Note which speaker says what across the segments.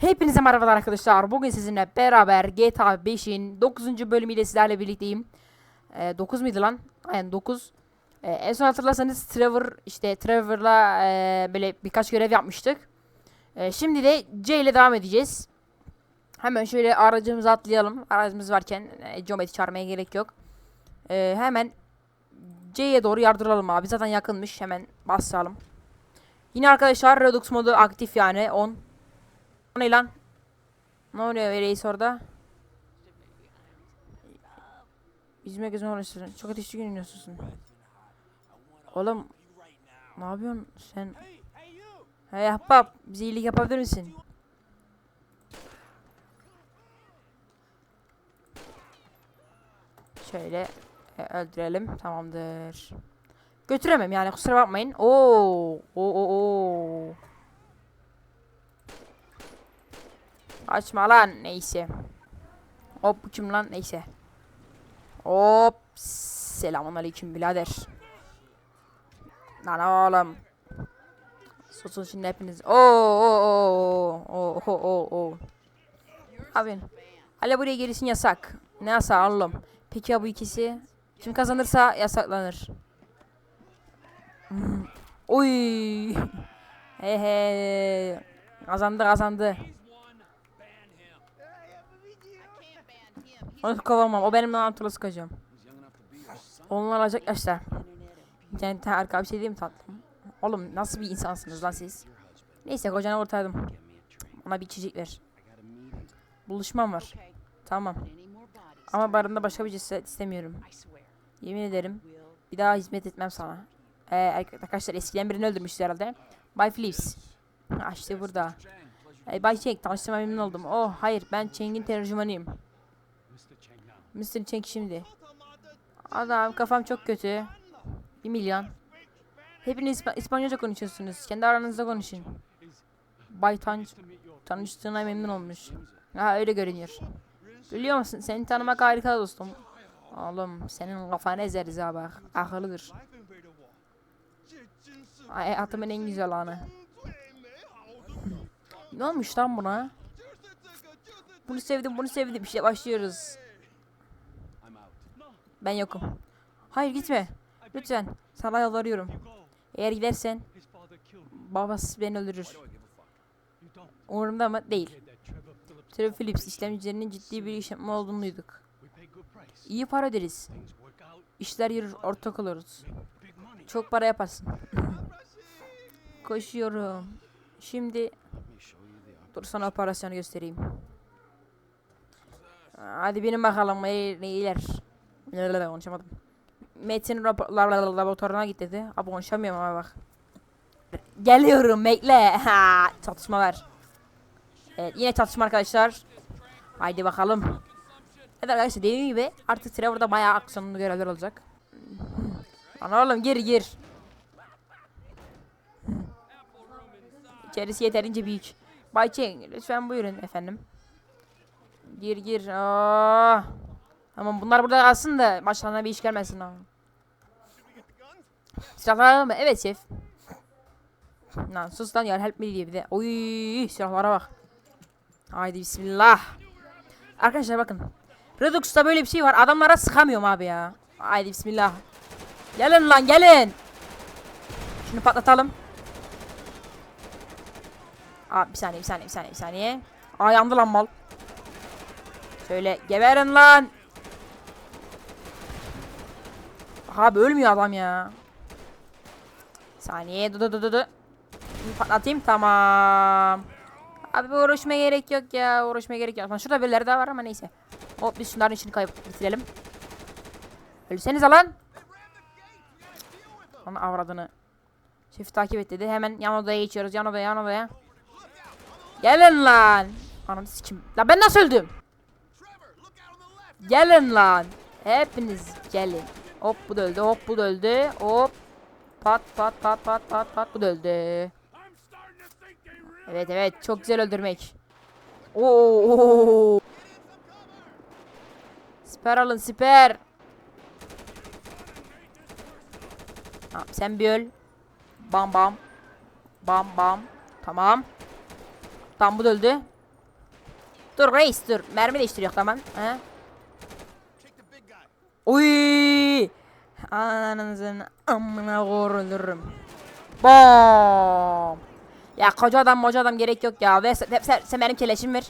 Speaker 1: Hepinize merhabalar arkadaşlar. Bugün sizinle beraber GTA 5'in 9. bölümüyle sizlerle birlikteyim. Ee, 9 muydu lan? Aynen 9. Ee, en son hatırlarsanız Trevor işte Trevor'la e, böyle birkaç görev yapmıştık. Ee, şimdi de C ile devam edeceğiz. Hemen şöyle aracımıza atlayalım. Aracımız varken e, Geomet'i çağırmaya gerek yok. Ee, hemen C'ye doğru yardıralım abi. Zaten yakınmış. Hemen basalım. Yine arkadaşlar Redux modu aktif yani 10. Ne lan? Ne oluyor reis orada? Yüzme gözüme uğraştırdın. Çok ateşli görünüyorsun. Oğlum ne yapıyorsun sen? Hey ahbap bize iyilik yapabilir misin? Şöyle e, öldürelim. Tamamdır. Götüremem yani kusura bakmayın. Oo, oo, oo, oo. Açma lan neyse. Hop bu kim lan neyse. Hop selamun aleyküm birader. Lan oğlum. Susun şimdi hepiniz. Oo oo oo oo oo oo. Abi. Hala buraya gelişin yasak. Ne yasak oğlum? Peki ya bu ikisi? Kim kazanırsa yasaklanır. Hmm. Oy. He he. Kazandı kazandı. Onu kovamam. O benim turla sıkacağım. Onlar alacak yaşlar. İnternette harika bir şey değil mi tatlım? Oğlum nasıl bir insansınız lan siz? Neyse kocanı ortaydım. Ona bir içecek ver. Buluşmam var. Tamam. Ama barında başka bir ceset istemiyorum. Yemin ederim. Bir daha hizmet etmem sana. Ee, arkadaşlar eskiden birini öldürmüştü herhalde. Bay Phillips. Ha işte burada. Ee, Bay Cheng tanıştığıma memnun oldum. Oh hayır ben Cheng'in tercümanıyım. Mr. Cheng şimdi. Adam kafam çok kötü. Bir milyon. Hepiniz İspa- İspanyolca konuşuyorsunuz. Kendi aranızda konuşun. Bay Tanç tanıştığına memnun olmuş. Ha öyle görünüyor. Biliyor musun seni tanımak harika dostum. Oğlum senin kafanı ezeriz ha bak. Akıllıdır. Ay, Hayatımın en güzel anı. ne olmuş lan buna? Bunu sevdim bunu sevdim işte başlıyoruz. Ben yokum. Hayır gitme. Lütfen. Sana yalvarıyorum. Eğer gidersen babası beni öldürür. Umurumda ama değil. Trevor Phillips işlemcilerinin ciddi bir iş yapma olduğunu duyduk. İyi para öderiz. İşler yürür, ortak oluruz. Çok para yaparsın. Koşuyorum. Şimdi dur sana operasyonu göstereyim. Hadi benim bakalım ne- Lalalala, konuşamadım. Metin laboratuvarına git dedi. Abi konuşamıyorum ama bak. Geliyorum bekle. Ha, çatışma var. Evet yine çatışma arkadaşlar. Haydi bakalım. Evet arkadaşlar dediğim gibi artık Trevor'da bayağı aksiyonlu görevler olacak. Lan oğlum gir gir. İçerisi yeterince büyük. Bay Cheng lütfen buyurun efendim. Gir gir. Aa. Tamam bunlar burada kalsın da başlarına bir iş gelmesin ha. Silahlar mı? Evet şef. Lan sus lan ya help me diye bir de. Oy silahlara bak. Haydi bismillah. Arkadaşlar bakın. Redux'ta böyle bir şey var. Adamlara sıkamıyorum abi ya. Haydi bismillah. Gelin lan gelin. Şunu patlatalım. Aa, bir saniye bir saniye bir saniye bir saniye. Aa yandı lan mal. Şöyle geberin lan. Abi ölmüyor adam ya. Saniye dur dur dur dur. Patlatayım tamam. Abi bu uğraşmaya gerek yok ya. Uğraşmaya gerek yok. Lan Şurada birileri daha var ama neyse. Hop biz şunların işini kayıp bitirelim. Ölsenize lan. Onu avradını. Şefi takip et dedi. Hemen yan odaya geçiyoruz. Yan odaya yan odaya. Gelin lan. Anam sikim. Lan ben nasıl öldüm? Gelin lan. Hepiniz gelin. Hop bu da öldü. Hop bu da öldü. Hop. Pat pat pat pat pat pat bu da öldü. Evet evet çok güzel öldürmek. Oo. Siper alın siper. Tamam, sen bir öl. Bam bam. Bam bam. Tamam. Tam bu da öldü. Dur reis dur. Mermi değiştiriyor tamam. He? Uy! Ananızın amına vururum. Bom! Ya koca adam moca adam gerek yok ya. Ve sen, sen, sen benim keleşim ver.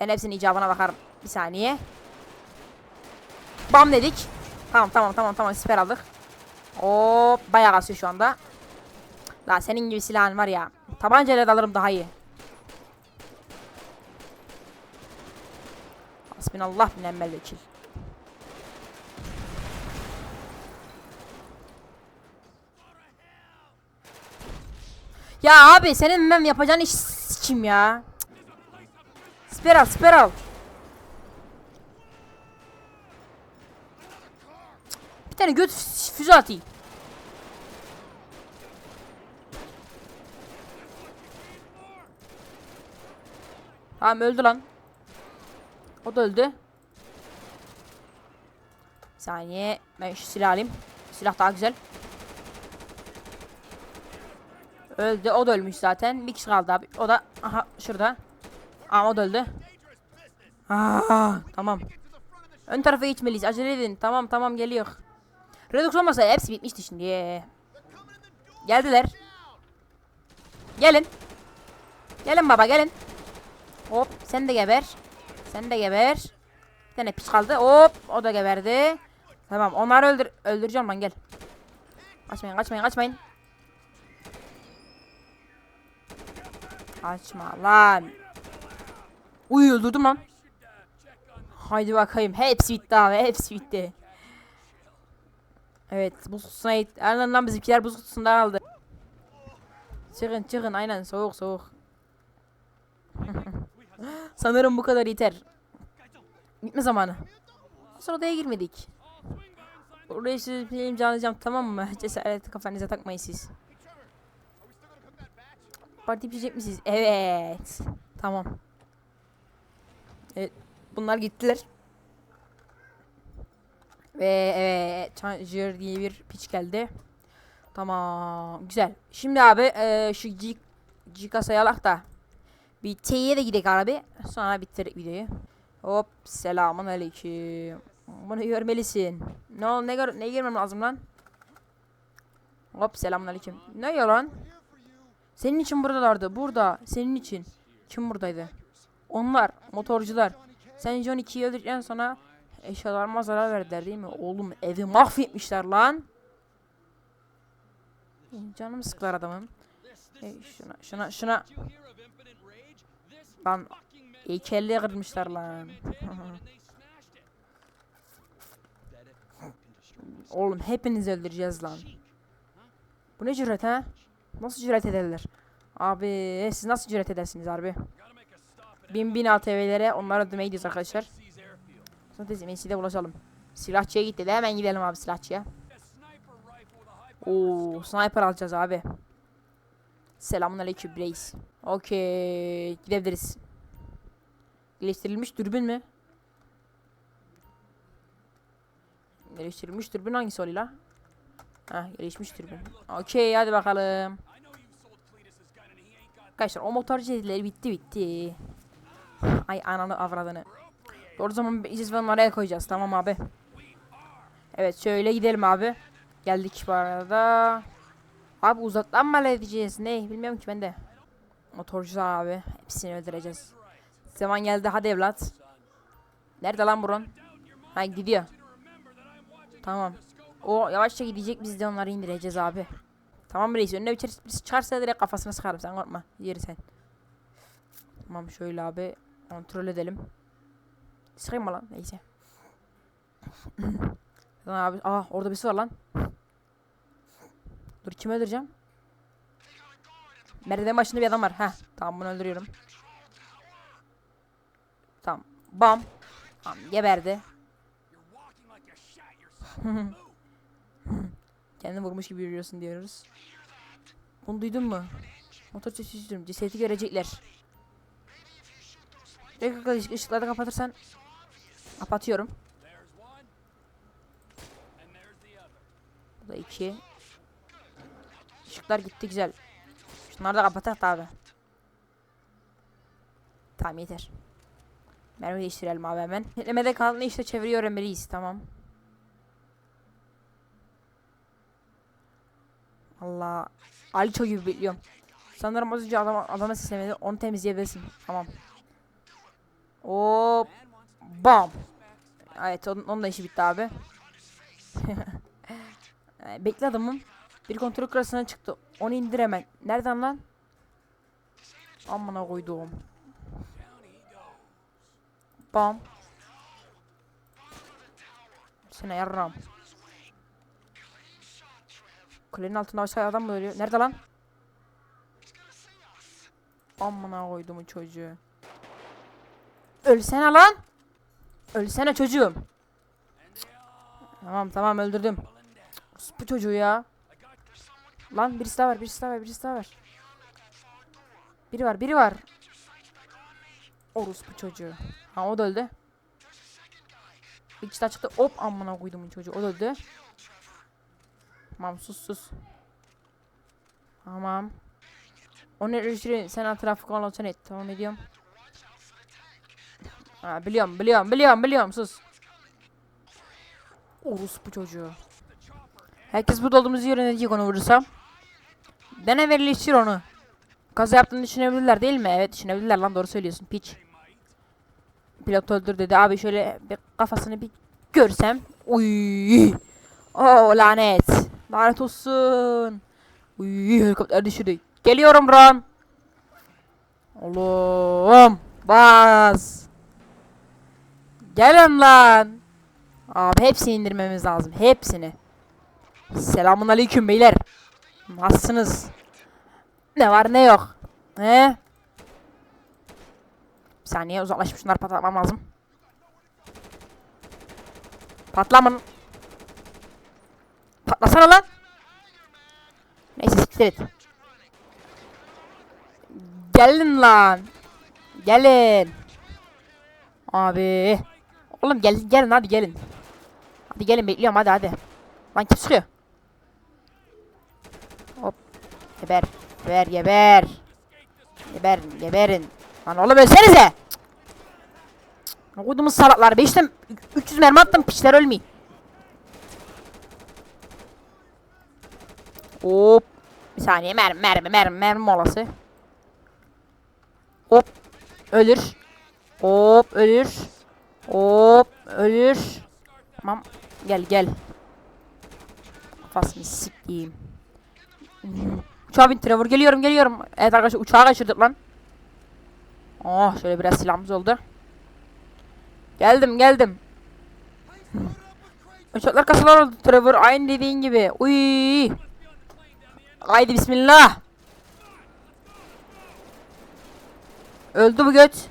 Speaker 1: Ben hepsinin icabına bakarım. Bir saniye. Bam dedik. Tamam tamam tamam tamam siper aldık. Hop bayağı kasıyor şu anda. La senin gibi silahın var ya. Tabancayla dalırım daha iyi. Hasbinallah minemmel vekil. Ya abi senin ben yapacağın iş kim ya? Cık. Siper al siper al. Cık. Bir tane göt fü- füze atayım. Tamam öldü lan. O da öldü. Bir saniye. Ben şu silah alayım. Silah daha güzel. Öldü. O da ölmüş zaten. Bir kişi kaldı abi. O da aha şurada. Aa o da öldü. Aa, tamam. Ön tarafa geçmeliyiz. Acele edin. Tamam tamam geliyor. Redux olmasa hepsi bitmişti şimdi. Yeah. Geldiler. Gelin. Gelin baba gelin. Hop sen de geber. Sen de geber. Bir tane piç kaldı. Hop o da geberdi. Tamam onları öldür öldüreceğim lan gel. Kaçmayın kaçmayın kaçmayın. Kaçma lan. Uy öldürdüm lan. Haydi bakayım. Hepsi bitti abi. Hepsi bitti. Evet. Buz kutusuna. Aynen lan bizimkiler buz kutusunda kaldı. Çıkın çıkın. Aynen soğuk soğuk. Sanırım bu kadar yeter. Gitme zamanı. Sonra odaya girmedik. Oraya benim canlayacağım tamam mı? Cesaret kafanıza takmayın siz. Parti yapacak mısınız? Evet. Tamam. Evet. Bunlar gittiler. Ve evet. Changer diye bir piç geldi. Tamam. Güzel. Şimdi abi eee, şu kasayı alak da. Bir T'ye de gidelim abi. Sonra bitirdik videoyu. Hop. Selamun aleyküm. Bunu görmelisin. Ne ol ne gör ne girmem lazım lan? Hop selamun aleyküm. Ne ya lan? Senin için buradalardı. Burada. Senin için. Kim buradaydı? Onlar. Motorcular. Sen John 2'yi öldürdükten sonra eşyalarıma zarar verdiler değil mi? Oğlum evi mahvetmişler lan. Canım sıkılar adamım. Hey, şuna şuna şuna. Lan heykelli kırmışlar lan. Oğlum hepinizi öldüreceğiz lan. Bu ne cüret ha? Nasıl cüret ederler? Abi siz nasıl cüret edersiniz harbi? Bin bin ATV'lere onları öldürmeye gidiyoruz arkadaşlar. Sonra tezim NC'de bulaşalım. Silahçıya gitti de hemen gidelim abi silahçıya. Oo sniper alacağız abi. Selamun aleyküm reis. Okey gidebiliriz. Geliştirilmiş dürbün mü? Geliştirilmiş dürbün hangisi oluyor la? Ha gelişmiş dürbün. Okey hadi bakalım. Arkadaşlar o motorcu dedileri bitti bitti. Ay ananı avradını. Doğru zaman biz falan oraya koyacağız tamam abi. Evet şöyle gidelim abi. Geldik bu arada. Abi uzaktan mı halledeceğiz ne bilmiyorum ki ben de. Motorcular abi hepsini öldüreceğiz. Zaman geldi hadi evlat. Nerede lan burun? Ha gidiyor. Tamam. O yavaşça gidecek biz de onları indireceğiz abi. Tamam reis önüne bir çar- çıkarsa direkt kafasına sıkarım sen korkma. Yeri sen. Tamam şöyle abi kontrol edelim. Sıkayım mı lan neyse. lan abi aa orada birisi var lan. Dur kimi öldüreceğim? Merdiven başında bir adam var. Heh tamam bunu öldürüyorum. Tamam. Bam. Tamam geberdi. Kendini vurmuş gibi yürüyorsun diyoruz. Bunu duydun mu? Motor sesi istiyorum. Cesedi görecekler. Dakika ışık, ışıkları kapatırsan. Kapatıyorum. Bu da iki. Işıklar gitti güzel. Şunları da kapatak abi. Tamam yeter. Mermi değiştirelim abi hemen. Eklemede kalanını işte çeviriyor öğrenmeliyiz. Tamam. Allah. Aliço gibi bekliyorum. Sanırım az önce adam, adama seslemedi. Onu temizleyebilirsin. Tamam. Hop. Bam. Evet onun, onun da işi bitti abi. Ee, Bekle adamım. Bir kontrol krasına çıktı. Onu indir hemen. Nereden lan? Amına koyduğum. Bam. Sana yarram. Kulenin altında başka adam mı ölüyor? Nerede lan? Amına koyduğumun çocuğu. Ölsene lan. Ölsene çocuğum. Tamam tamam öldürdüm. Bu çocuğu ya. Lan birisi daha var birisi daha var birisi daha var. Biri var biri var. Orospu çocuğu. Ha o da öldü. İkisi daha çıktı. Hop amına koyduğumun çocuğu. O da öldü. Tamam sus sus. Tamam. Onu eleştirin. Sen trafik olsan et. Tamam ediyorum. Ha, biliyorum biliyorum biliyorum biliyorum sus. Orospu çocuğu. Herkes burada olduğumuzu öğrenecek onu vurursam. Dene verileştir onu. Kaza yaptığını düşünebilirler değil mi? Evet düşünebilirler lan doğru söylüyorsun piç. Pilot öldür dedi abi şöyle bir kafasını bir görsem. Uy. Oh lanet. Lanet olsun. Uy helikopter düşürdü. Geliyorum Ron. Oğlum. Bas. Gelin lan. Abi hepsini indirmemiz lazım. Hepsini. Selamun aleyküm beyler. Nasılsınız? Ne var ne yok. He? Bir saniye uzaklaşıp şunları patlatmam lazım. Patlamın. Patlasana lan. Neyse siktir et. Gelin lan. Gelin. Abi. Oğlum gel gelin hadi gelin. Hadi gelin bekliyorum hadi hadi. Lan kim sıkıyor? Hop. Geber. Geber geber. Geber geberin. Lan oğlum ölsenize. Koyduğumuz salaklar. 5'ten 300 mermi attım piçler ölmeyin. Hop. Bir saniye mermi mermi mermi mermi molası. Hop. Ölür. Hop ölür. Hop ölür. Tamam. Gel gel. Kafasını sikeyim. Uçağa bin Trevor geliyorum geliyorum. Evet arkadaşlar uçağı kaçırdık lan. Oh şöyle biraz silahımız oldu. Geldim geldim. Uçaklar kasalar oldu Trevor aynı dediğin gibi. Uy. Haydi bismillah. Öldü bu göt.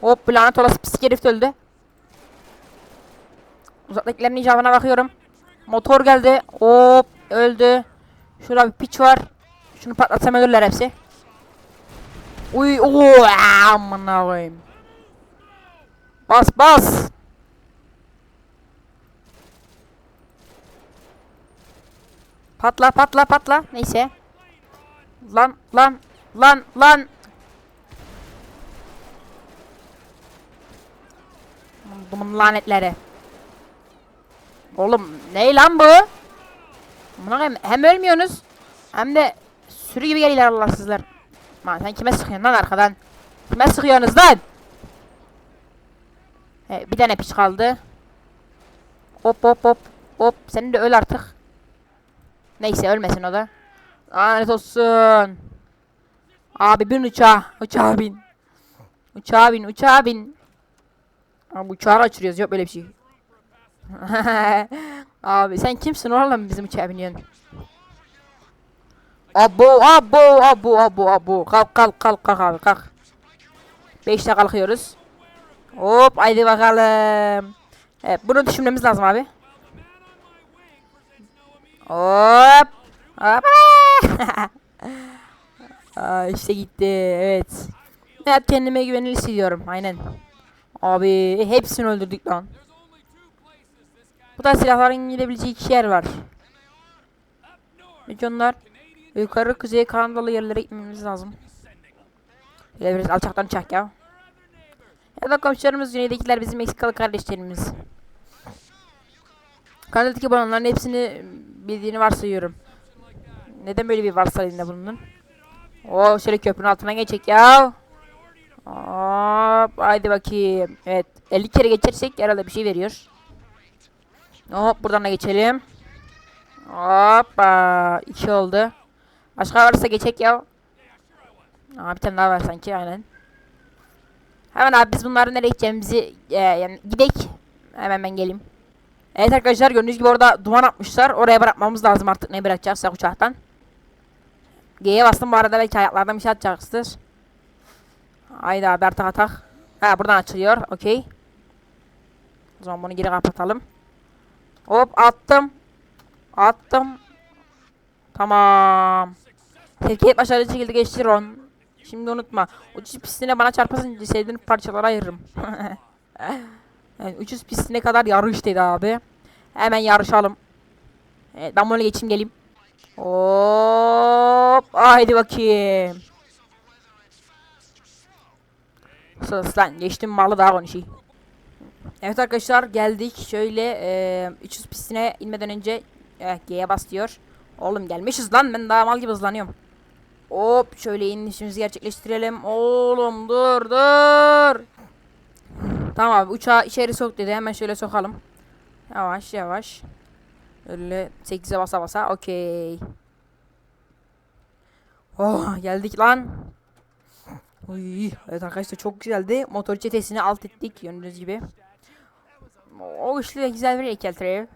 Speaker 1: Hop lanet olası pis herif öldü. Uzaktakilerin icabına bakıyorum. Motor geldi. Hop öldü. Şurada bir piç var. Şunu patlatsam ölürler hepsi. Uy ooo amına koyayım. Bas bas. Patla patla patla. Neyse. Lan lan lan lan. Bunun lanetleri. Oğlum ne lan bu? Koyayım hem ölmüyorsunuz hem de sürü gibi geliyorlar Allahsızlar. Lan sen kime sıkıyorsun lan arkadan? Kime sıkıyorsunuz lan? He, bir tane piç kaldı. Hop hop hop. Hop senin de öl artık. Neyse ölmesin o da. Lanet olsun. Abi bin uçağa. Uçağa bin. Uçağa bin uçağa bin. Abi uçağı kaçırıyoruz yok böyle bir şey. Abi sen kimsin oğlum bizim uçağa biniyorsun? Abo abo abo abo abo kalk kalk kalk kalk abi kalk. Beşte kalkıyoruz. Hop haydi bakalım. Evet bunu düşünmemiz lazım abi. Hop. Hop. Aa, işte gitti evet. Evet kendime güvenilir hissediyorum aynen. Abi hepsini öldürdük lan. Bu da silahların gidebileceği iki yer var. Peki onlar Yukarı kuzeye Kanadalı yerlere gitmemiz lazım. Böyle biraz alçaktan uçak ya. Ya da komşularımız güneydekiler bizim Meksikalı kardeşlerimiz. Kanada'daki balonların hepsini bildiğini varsayıyorum. Neden böyle bir varsayımda bulundun? Oo şöyle köprünün altına geçecek ya. Hop haydi bakayım. Evet 50 kere geçersek herhalde bir şey veriyor. Hop buradan da geçelim. Hoppa 2 oldu. Başka varsa geçecek ya. Aa bir tane daha var sanki aynen. Hemen abi biz bunları nereye gideceğimizi e, yani gidek. Hemen ben geleyim. Evet arkadaşlar gördüğünüz gibi orada duman atmışlar. Oraya bırakmamız lazım artık ne bırakacaksak uçaktan. G'ye bastım bu arada belki ayaklardan bir şey atacaksınız. Haydi abi artık atak. Ha buradan açılıyor. Okey. O zaman bunu geri kapatalım. Hop attım. Attım. Tamam. Sevkiyet başarılı şekilde geçti Ron. Şimdi unutma. Uçuş pistine bana çarpasın sevdiğin parçalara ayırırım. yani uçuş pistine kadar yarış dedi abi. Hemen yarışalım. Evet ben bunu geçeyim geleyim. Hop. Haydi bakayım. Sus lan geçtim malı daha konuşayım. Evet arkadaşlar geldik. Şöyle e, 300 pistine inmeden önce eh, G'ye bas diyor. Oğlum gelmişiz lan ben daha mal gibi hızlanıyorum. Hop şöyle inişimizi gerçekleştirelim. Oğlum dur dur. Tamam abi uçağı içeri sok dedi. Hemen şöyle sokalım. Yavaş yavaş. Öyle 8'e basa basa. Okey. Oh geldik lan. Uy, evet arkadaşlar çok güzeldi. Motor çetesini alt ettik gördüğünüz gibi. O güçlü ve güzel bir heykeltırev.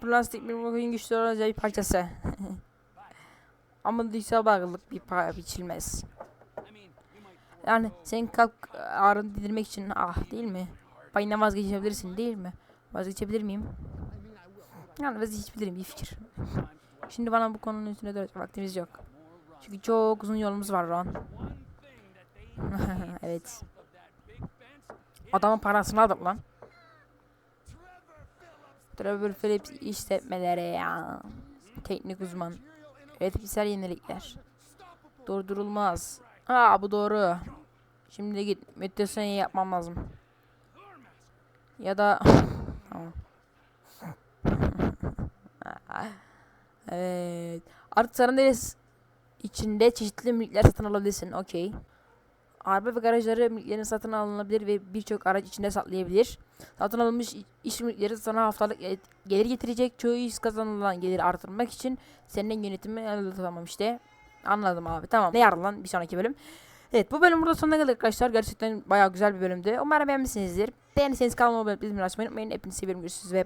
Speaker 1: Plastik bir bugün güçlü olacağı bir parçası. Ama duysal bağlılık bir para biçilmez. Yani senin kalp ağrını dindirmek için ah değil mi? Payına vazgeçebilirsin değil mi? Vazgeçebilir miyim? Yani vazgeçebilirim bir fikir. Şimdi bana bu konunun üstüne dönecek vaktimiz yok. Çünkü çok uzun yolumuz var Ron. evet. Adamın parasını aldık lan. Trevor Phillips işletmeleri ya. Teknik uzman. Üretimsel yenilikler. Durdurulmaz. Aa bu doğru. Şimdi git meditasyon yapmam lazım. Ya da tamam. evet. Artık Sarandales içinde çeşitli mülkler satın alabilirsin. Okey. Araba ve garajları mülklerin satın alınabilir ve birçok araç içinde saklayabilir. Satın alınmış iş mülkleri sana haftalık gelir getirecek. Çoğu iş kazanılan geliri artırmak için senin yönetimi tamam işte. Anladım abi tamam. Ne yarın lan bir sonraki bölüm. Evet bu bölüm burada sonuna geldik arkadaşlar. Gerçekten bayağı güzel bir bölümdü. Umarım beğenmişsinizdir. Beğendiyseniz kanalıma abone olmayı unutmayın. Hepinizi seviyorum. Görüşürüz ve